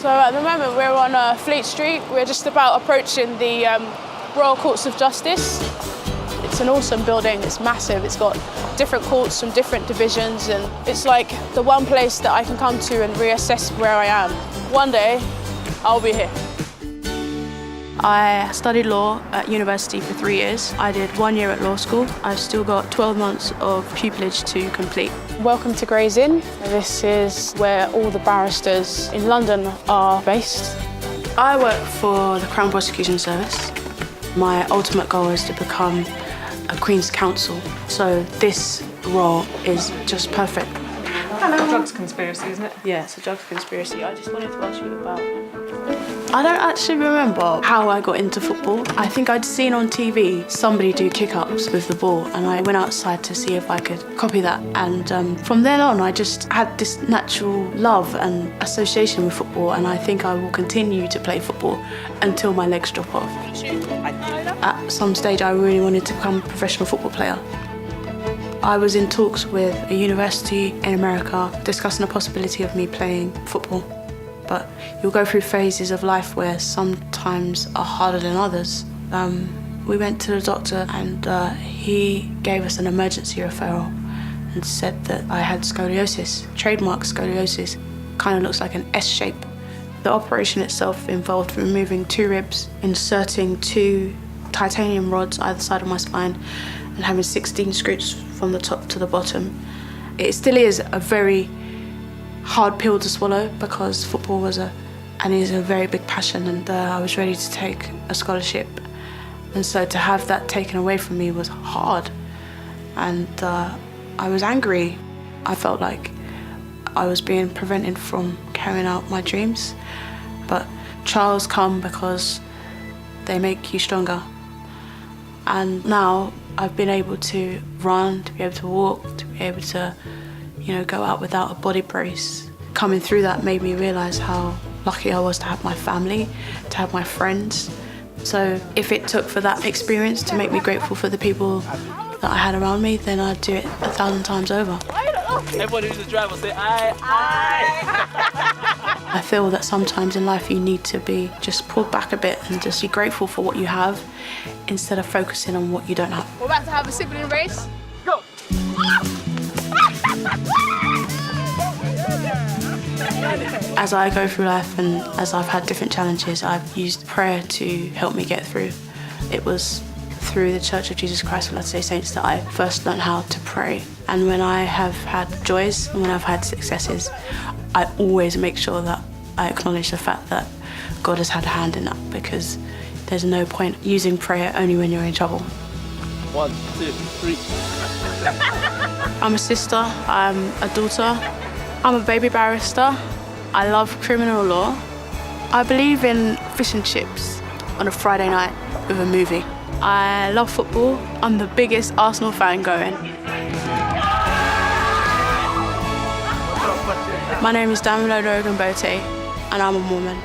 So at the moment we're on uh, Fleet Street. We're just about approaching the um, Royal Courts of Justice. It's an awesome building. It's massive. It's got different courts from different divisions, and it's like the one place that I can come to and reassess where I am. One day, I'll be here. I studied law at university for three years. I did one year at law school. I've still got 12 months of pupillage to complete. Welcome to Gray's Inn. This is where all the barristers in London are based. I work for the Crown Prosecution Service. My ultimate goal is to become a Queen's Counsel. So this role is just perfect. Drugs conspiracy, isn't it? Yeah, it's a drugs conspiracy. I just wanted to ask you about. I don't actually remember how I got into football. I think I'd seen on TV somebody do kick ups with the ball, and I went outside to see if I could copy that. And um, from then on, I just had this natural love and association with football, and I think I will continue to play football until my legs drop off. At some stage, I really wanted to become a professional football player. I was in talks with a university in America discussing the possibility of me playing football. But you'll go through phases of life where sometimes are harder than others. Um, we went to the doctor and uh, he gave us an emergency referral and said that I had scoliosis, trademark scoliosis. Kind of looks like an S shape. The operation itself involved removing two ribs, inserting two titanium rods either side of my spine, and having 16 screws from the top to the bottom. It still is a very hard pill to swallow because football was a and is a very big passion, and uh, I was ready to take a scholarship, and so to have that taken away from me was hard, and uh, I was angry. I felt like I was being prevented from carrying out my dreams, but trials come because they make you stronger. And now I've been able to run, to be able to walk, to be able to, you know, go out without a body brace. Coming through that made me realise how lucky I was to have my family, to have my friends. So if it took for that experience to make me grateful for the people that I had around me, then I'd do it a thousand times over. Everybody who's a driver say aye, aye. I feel that sometimes in life you need to be just pulled back a bit and just be grateful for what you have instead of focusing on what you don't have. We're about to have a sibling race. Go. As I go through life and as I've had different challenges, I've used prayer to help me get through. It was through the Church of Jesus Christ of Latter-day Saints that I first learned how to pray. And when I have had joys and when I've had successes, I always make sure that I acknowledge the fact that God has had a hand in that because there's no point using prayer only when you're in trouble. One, two, three. I'm a sister, I'm a daughter, I'm a baby barrister. I love criminal law. I believe in fish and chips on a Friday night with a movie. I love football. I'm the biggest Arsenal fan going. My name is Damilo Rogan Bote, and I'm a Mormon.